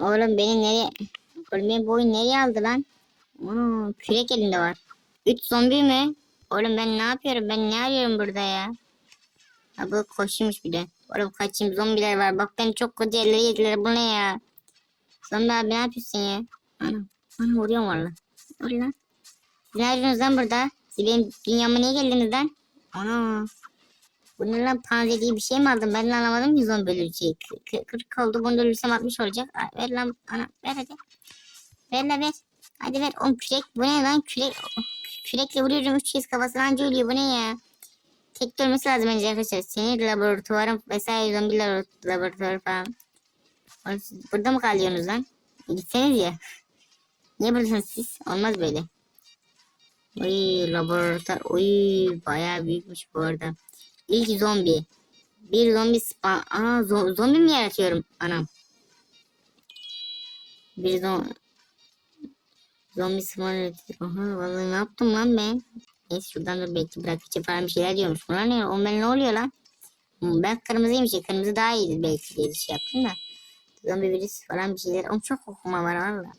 Oğlum beni nereye... Oğlum beni bu oyun nereye aldı lan? Ana kürek elinde var. Üç zombi mi? Oğlum ben ne yapıyorum? Ben ne arıyorum burada ya? Ha bu koşmuş bir de. Oğlum kaçayım zombiler var. Bak beni çok kötü yerlere yediler. Bu ne ya? Zombi abi ne yapıyorsun ya? Ana. Ana vuruyorum valla. Dur lan. Ne arıyorsunuz lan burada? Siz benim dünyama niye geldiniz lan? Ana. Bu ne lan panze diye bir şey mi aldın? Ben de anlamadım ki zombi ölecek. K- Kırk oldu bunu da ölürsem 60 olacak. Ver lan ana ver hadi. Ver la ver. Hadi ver. Oğlum kürek bu ne lan kürek. Kürekle vuruyorum 3 kez kafasına anca ölüyor bu ne ya. Tek de ölmesi lazım bence arkadaşlar. Senin laboratuvarın vesaire zombi labor- laboratuvarı falan. Burada mı kalıyorsunuz lan? Gitseniz ya. Niye buradasınız siz? Olmaz böyle. Oy laboratuvar. Oy bayağı büyükmüş bu arada. İlk zombi. Bir zombi spawn. Aa zo- zombi mi yaratıyorum? Anam. Bir zombi. Zombi spawn. Aha vallahi ne yaptım lan ben? Neyse şuradan dur belki bırakıcı falan bir şeyler diyormuş. Bunlar ne? O ben ne oluyor lan? Hmm, Ben kırmızıymış ya. Kırmızı daha iyiydi belki diye şey yaptım da. Zombi virüs falan bir şeyler. Oğlum çok okuma var valla.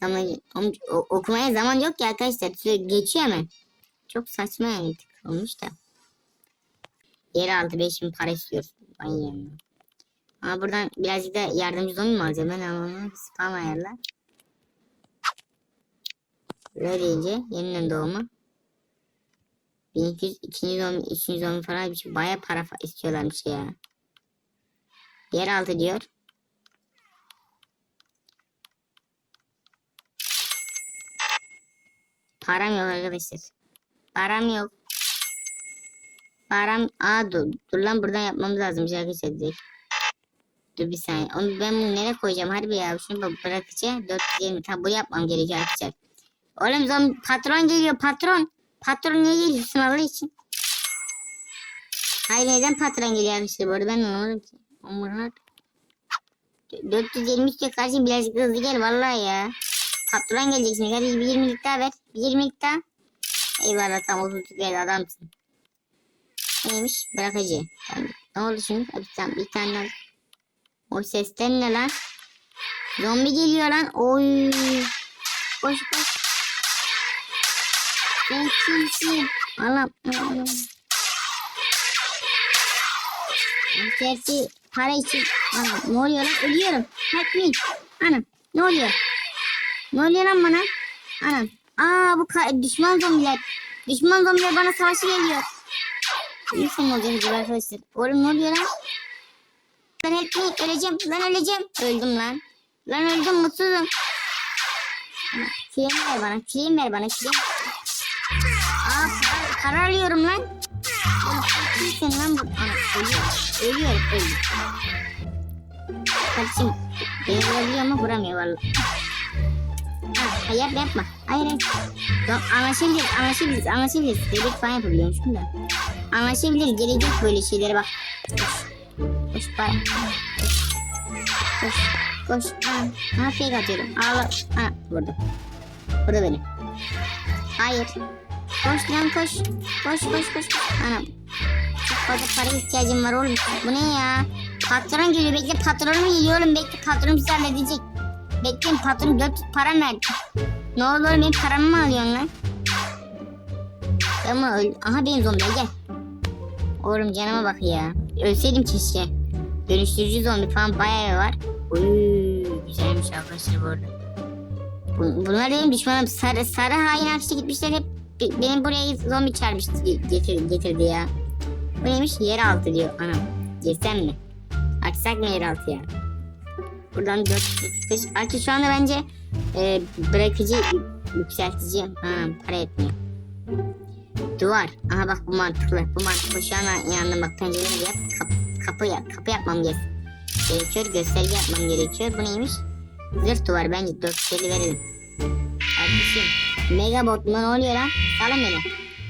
Zaman, oğlum, o- okumaya zaman yok ki arkadaşlar. Geçiyor hemen. Çok saçma yani olmuş da. Yer aldı 5000 para istiyoruz. Ay yani. Ama buradan birazcık da yardımcı zombi mi alacağım? Ben ama spam ayarla. Böyle deyince yeniden doğma. 1200, ikinci zombi, üçüncü zombi falan bir şey. Baya para istiyorlarmış ya. Yeraltı diyor. Param yok arkadaşlar. Param yok. Param... Aa dur, dur lan buradan yapmamız lazım. Arkadaşlar direkt. Dur bir saniye. Onu ben bunu nereye koyacağım? Harbi ya. Şunu bak bırakacağım. 420. Tabi bu yapmam gerekiyor arkadaşlar. Oğlum zombi patron geliyor patron. Patron niye geliyorsun Allah için? Hayır neden patron geliyor arkadaşlar bu arada ben anlamadım ki. 420 istiyor kardeşim birazcık hızlı gel vallahi ya. Patron gelecek şimdi hadi bir 20'lik daha ver. Bir 20'lik daha. Eyvallah tam 30'luk geldi adamsın. Neymiş bırakıcı. Ne oldu şimdi? Hadi tamam bir tane daha. O sesten ne lan? Zombi geliyor lan. Oy. Koş koş. Sen kimsin? Allah'ım. Allah'ım. Gerçi para için. Anam ne oluyor lan? Ölüyorum. Help me. Anam ne oluyor? Ne oluyor lan bana? Anam. Aa bu düşman zombiler. Düşman zombiler bana savaşı geliyor. Nasıl olacak gibi arkadaşlar? Oğlum ne oluyor lan? Help me. Öleceğim. Lan öleceğim. Öldüm lan. Lan öldüm mutsuzum. Küreğimi ver bana. Küreğimi ver bana. Küreğimi. Aa para, para alıyorum lan. Kimsin lan bu? Ana ölüyor. Ölüyor. Ölüyor. Kardeşim beni vurabiliyor ama vuramıyor valla. Ha, hayır yapma. Hayır. Yok, anlaşabiliriz, anlaşabiliriz, anlaşabiliriz. Dedik falan yapabiliyormuşum da. Anlaşabiliriz, gelecek böyle şeylere bak. Koş. Koş bay. Koş. Koş. Ha, ha fake atıyorum. Ağla. Ha, vurdum. Vurdu beni. Hayır. Koş lan koş. Koş koş koş. Anam. Çok fazla para ihtiyacım var oğlum. Bu ne ya? Patron geliyor. Bekle patronum geliyor oğlum. Bekle patron bizi halledecek. Bekleyin patron 400 para verdi. Ne oğlum benim paramı mı alıyorsun lan? Ama öl... Aha benim zombi gel. Oğlum canıma bak ya. Ölseydim keşke. Dönüştürücü zombi falan bayağı var. Uy, güzelmiş arkadaşlar bu arada. Bu- Bunlar benim düşmanım. Sarı, sarı hain akçe gitmişler hep be- benim buraya zombi çarpmıştı getir, getirdi ya. Bu neymiş? Yeraltı diyor. Anam. Girsem mi? Açsak mı yeraltı ya? Buradan 435. Artık şu anda bence e, bırakıcı yükseltici. Anam para etmiyor. Duvar. Aha bak bu mantıklı. Bu mantıklı. Şu an yandım bak pencereleri yap. Kap, kapı yap. Kapı yapmam gerek- gerekiyor. Gösterge yapmam gerekiyor. Bu neymiş? Zırh duvar bence 450 verelim. Kardeşim. Megabot mu ne oluyor lan? Salın beni.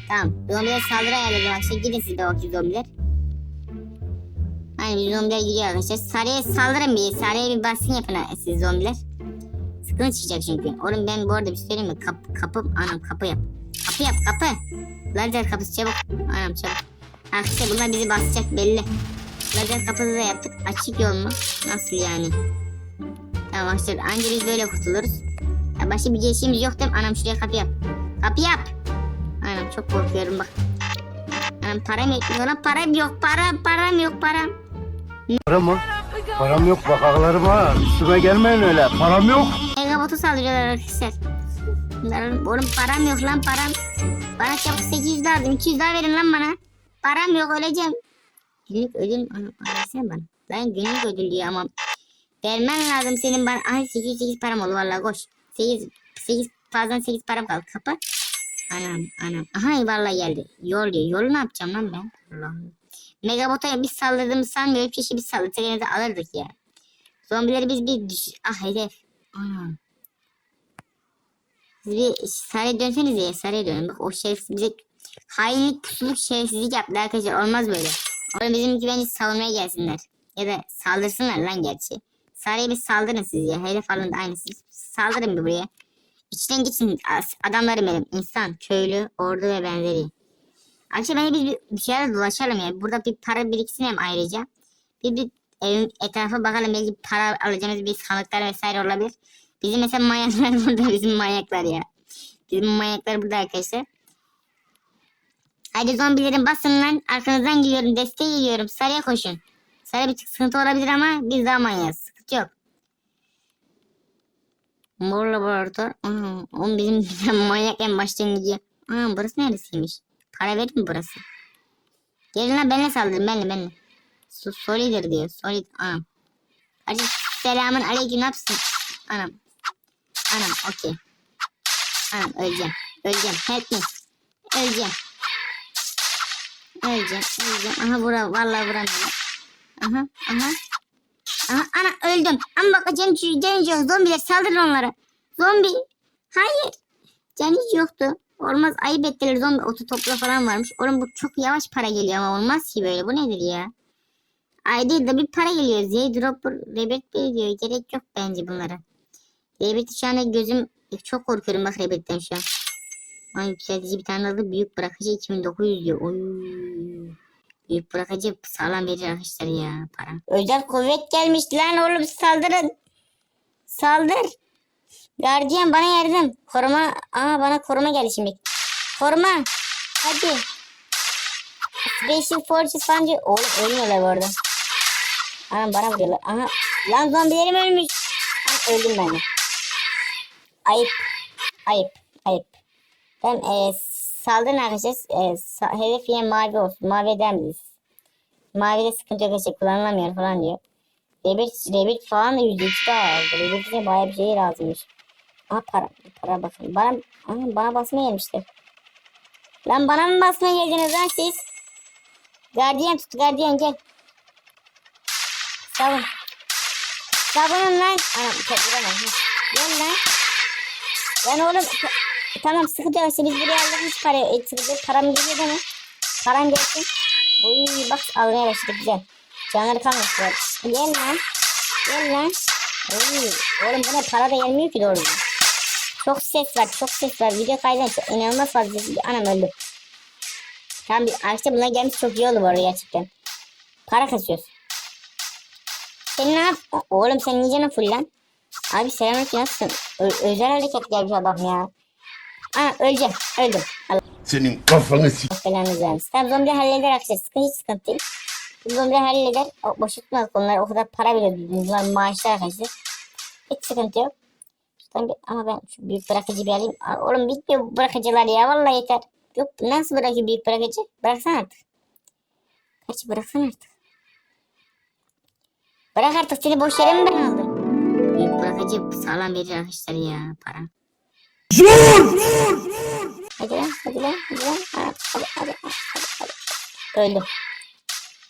Tamam. Zombiler saldırı ayarladım. Arkadaşlar gidin siz de bakayım zombiler. Hani zombiler gidiyor arkadaşlar. Sarıya saldırın bir. Sarıya bir baskın yapın siz zombiler. Sıkıntı çıkacak çünkü. Oğlum ben bu arada bir şey söyleyeyim mi? Kap, kapı, anam kapı yap. Kapı yap kapı. Lazer kapısı çabuk. Anam çabuk. Arkadaşlar bunlar bizi basacak belli. Lazer kapısı da yaptık. Açık yol mu? Nasıl yani? Tamam arkadaşlar anca biz böyle kurtuluruz. Ya başka bir gelişimiz yok değil mi? Anam şuraya kapı yap. Kapı yap. Anam çok korkuyorum bak. Anam param yetmiyor lan param yok param param yok param. Para mı? Param yok bak ağlarım ha. Üstüme gelmeyin öyle. Param yok. Megabotu saldırıyorlar arkadaşlar. Bunların, oğlum param yok lan param. Bana çabuk 800 lazım 200 daha verin lan bana. Param yok öleceğim. Günlük ödül anam versene bana. Ben günlük ödül diyor ama vermen lazım senin bana. Ay 808 param oldu vallahi koş. 8 8 fazladan 8 param kaldı kapa. Anam anam. Aha vallahi geldi. Yol diyor. Yolu ne yapacağım lan ben? Allah'ım. Megabot'a biz saldırdığımızı sanmıyorum. Keşke biz yine de alırdık ya. Zombileri biz bir düş... Ah hedef. Anam. Bir saraya dönseniz ya saraya dönün. Bak o şerefsiz bize hainlik pusuluk şerefsizlik yaptı arkadaşlar. Olmaz böyle. Oğlum bizimki bence savunmaya gelsinler. Ya da saldırsınlar lan gerçi. Saraya bir saldırın siz ya. Hedef alın da aynı siz. Saldırın bir buraya. İçten geçin adamlarım benim. İnsan, köylü, ordu ve benzeri. Akşam bence biz bir, bir şeyler dolaşalım ya. Burada bir para biriksin hem ayrıca. Bir, bir evin etrafa bakalım. Belki para alacağımız bir sandıklar vesaire olabilir. Bizim mesela manyaklar burada. Bizim manyaklar ya. Bizim manyaklar burada arkadaşlar. Haydi zombilerin basın lan. Arkanızdan geliyorum. Desteğe geliyorum. Sarıya koşun. Sarı bir sıkıntı olabilir ama biz daha manyağız. Sıkıntı yok. Mor laboratuvar. Aa, oğlum bizim manyak en baştan gidiyor. Aa, burası neresiymiş? Para verir mi burası? Gelin lan benimle saldırın benimle benimle. So Solider diyor. Solid. Anam. Hadi selamun aleyküm ne yapsın? Anam. Anam okey. Anam öleceğim. Öleceğim. Help me. Öleceğim. Öleceğim. Öleceğim. Aha vura. Vallahi vuramıyorum. Aha. Aha. Aha. Ana öldüm. Ama bak canım canım yok. Zombiler saldırın onlara. Zombi. Hayır. Can hiç yoktu. Olmaz ayıp ettiler zombi otu topla falan varmış. Oğlum bu çok yavaş para geliyor ama olmaz ki böyle. Bu nedir ya? Ayda da bir para geliyor. Z-Dropper, Bey diyor. Gerek yok bence bunlara. Rebirth şu anda gözüm çok korkuyorum bak Rebirth'ten şu an. Ay yükseltici bir tane aldı. Büyük bırakıcı 2900 diyor. Oy. Büyük bırakıcı sağlam verir arkadaşlar ya para. Özel kuvvet gelmiş lan oğlum saldırın. Saldır. Gardiyan bana yardım. Koruma. Aa bana koruma geldi şimdi. Koruma. Hadi. Special Forces falan diyor. Oğlum ölmüyorlar bu arada. Anam bana vuruyorlar. Aha. Lan zombilerim ölmüş. Lan öldüm ben de. Ayıp. Ayıp. Ayıp. Ben e, saldırın arkadaşlar. E, sa- hedef yine mavi olsun. Mavi eder miyiz? Mavide sıkıntı yok arkadaşlar. Kullanılamıyor falan diyor. Rebirth, Rebirth falan da %2 daha aldı. Rebirth'e bayağı bir şey lazımmış. Aha para. Para bakın. Bana, aha, bana basmaya gelmişler. Lan bana mı basmaya geldiniz lan siz? Gardiyan tut gardiyan gel. Savun. Savunun lan. Anam tepkilemem. Gel lan. Lan oğlum. ta- Tamam sıkıntı yok. İşte Biz buraya aldık hiç para. E, sıkıntı param geliyor değil mi? Param gelsin. Uy bak almaya başladık güzel. Canları kalmışlar. Gel lan. Gel lan. Uy. Oğlum buna para da gelmiyor ki doğru. Çok ses var. Çok ses var. Video çok inanılmaz fazla. Anam öldü. Tamam arkadaşlar bunlar gelmiş çok iyi oldu bu arada gerçekten. Para kasıyoruz. Sen ne yap? Oğlum sen niye canın full lan? Abi selamünaleyküm nasılsın? Ö- özel hareket gelmiş adam ya. Aa öleceğim. Öldüm. Allah Senin kafanı s- belanı versin. Tamam zombi halleder arkadaşlar. Sıkıntı hiç sıkıntı değil. Zombi halleder. O, boş tutmaz onlar. O kadar para veriyor. Bunlar maaşlar arkadaşlar. Hiç sıkıntı yok. Şuradan bir, ama ben şu büyük bırakıcı bir alayım. Oğlum bitmiyor bırakıcılar ya. Vallahi yeter. Yok nasıl bırakıyor büyük bırakıcı? Bıraksana artık. Kaç bıraksana artık. Bırak artık seni boş yere mi? Büyük bırakıcı sağlam verir arkadaşlar ya para. Hadi lan hadi lan hadi lan. Ha, Hadi hadi hadi hadi. Öldüm.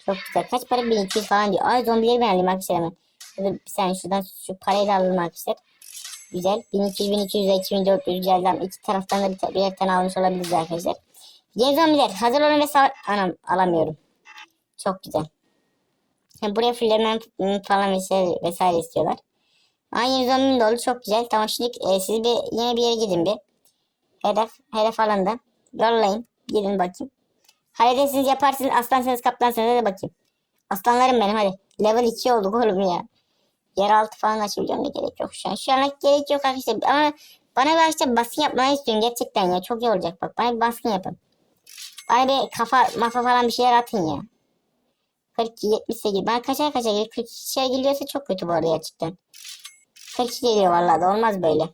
Çok güzel. Kaç para? 1200 falan diyor. Ay zombileri alayım arkadaşlar hemen. Dur bir saniye şuradan şu parayı da alalım arkadaşlar. Güzel. 1200, 1200 ve 2400 güzelden iki taraftan da bir, birer tane almış olabiliriz arkadaşlar. Yeni zombiler hazır olun ve savaş... Anam alamıyorum. Çok güzel. Buraya fullemen falan vesaire, vesaire istiyorlar. Aa yeni zombim de oldu. Çok güzel. Tamam şimdi e, siz bir yine bir yere gidin bir. Hedef, hedef alanda. Yollayın. Gidin bakayım. Halledersiniz yaparsınız. Aslansınız kaptansınız. Hadi bakayım. Aslanlarım benim hadi. Level 2 olduk oğlum ya. yeraltı falan açabiliyorum da gerek yok şu an. Şu an gerek yok arkadaşlar ama bana bir arkadaşlar baskın yapmayı istiyorum gerçekten ya. Çok iyi olacak bak. Bana bir baskın yapın. Bana bir kafa mafa falan bir şeyler atın ya. 42, 78. Ben kaçar kaçar gelir. 42 şey geliyorsa çok kötü bu arada gerçekten. 42 geliyor vallahi da olmaz böyle.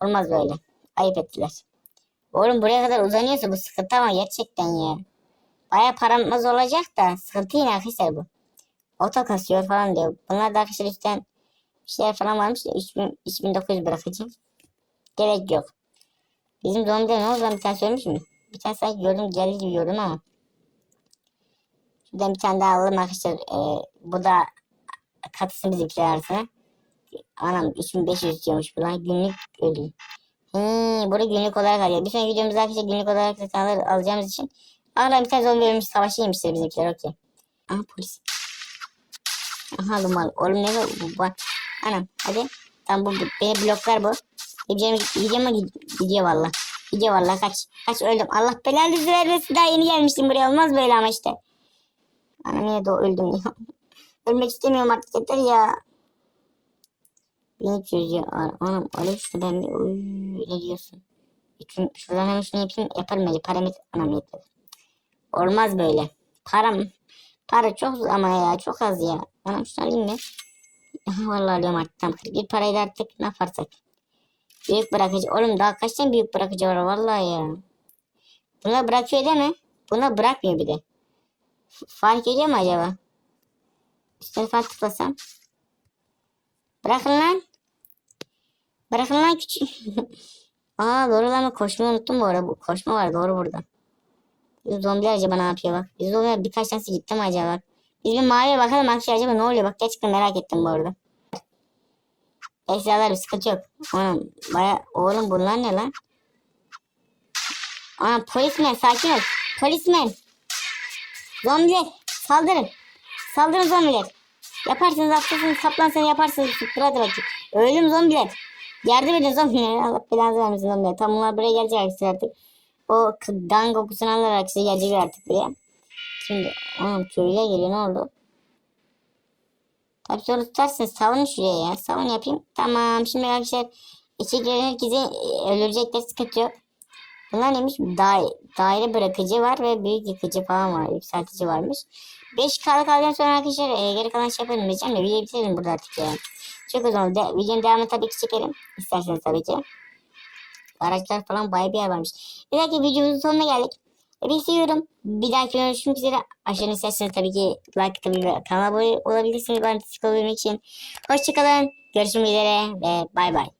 Olmaz böyle. Ayıp ettiler. Oğlum buraya kadar uzanıyorsa bu sıkıntı ama gerçekten ya. Baya paramız olacak da sıkıntı yine arkadaşlar bu. Oto kasıyor falan diyor. Bunlar da arkadaşlar üstten bir şeyler falan varmış da 3000, 3900 bırakacağım. Gerek yok. Bizim zombide ne oldu lan bir tane söylemiş mi? Bir tane sanki gördüm geldi gibi gördüm ama. Şuradan bir tane daha alalım arkadaşlar. Ee, bu da katısın bizimkiler arasına. Anam 3500 diyormuş bu lan. Günlük ödül. Hmm, burada günlük olarak alıyor. Bir sonraki videomuzda arkadaşlar günlük olarak zaten alacağımız için. Aa bir tane zombi ölmüş savaşı yemişler bizimkiler okey. Aha polis. Aha duman. Oğlum ne bu? bu- Anam hadi. Tamam bu, bu beni bloklar bu. Gideceğim gideceğim ama gid- gidiyor valla. Gidiyor valla kaç. Kaç öldüm. Allah belanı vermesin daha yeni gelmiştim buraya olmaz böyle ama işte. Anam yine de öldüm ya. Ölmek istemiyorum artık yeter ya. 1300 ya. Anam ben bir Uy, ne diyorsun? Bütün, şuradan hemen şunu yapayım. Yaparım bence. Param yet anam yetmedi. Olmaz böyle. Param. Para çok ama ya çok az ya. Anam şunu alayım mı? Vallahi alıyorum artık. Bir parayı da artık ne yaparsak. Büyük bırakıcı. Oğlum daha kaç tane büyük bırakıcı var vallahi ya. Bunlar bırakıyor değil mi? Bunlar bırakmıyor bir de. Fark ediyor mu acaba? Üstüne falan tıklasam. Bırakın lan. Bırakın lan küçük. Aa doğru lan koşmayı unuttum bu arada. Koşma var doğru burada. Biz zombiler acaba ne yapıyor bak. Biz zombiler birkaç tanesi gitti mi acaba bak. Biz bir maviye bakalım arkadaşlar acaba ne oluyor bak. Gerçekten merak ettim bu arada. Eşyalar bir sıkıntı yok. Oğlum baya oğlum bunlar ne lan? Aa polismen sakin ol. Polismen. Zombiler saldırın. Saldırın zombiler. Yaparsınız haklısınız kaplansanız yaparsınız. Hadi bakayım. Öldüm zombiler. Yardım edin zombiler. Allah belanızı vermesin zombiler. Tam bunlar buraya gelecek arkadaşlar artık. O kan kokusunu alarak arkadaşlar gelecek artık buraya. Şimdi oğlum köylüler geliyor ne oldu? Tabii sonra tutarsınız savun şuraya ya. Savun yapayım. Tamam şimdi arkadaşlar içerilerin herkesi e, öldürecekler sıkıntı yok. Bunlar neymiş? Da daire bırakıcı var ve büyük yıkıcı falan var. Yükseltici varmış. 5 kalı kaldıktan sonra arkadaşlar e, geri kalan şey yaparım diyeceğim de videoyu bitirelim burada artık ya. Çok uzun. De, videonun devamını tabii ki çekerim. İsterseniz tabii ki. Araçlar falan bayağı bir yer varmış. Bir dahaki videomuzun sonuna geldik. Bir seviyorum. Bir dahaki görüşmek üzere. Aşağıdan isterseniz tabii ki like atabilir kanala abone olabilirsiniz. Ben destek için. Hoşçakalın. Görüşmek üzere ve bay bay.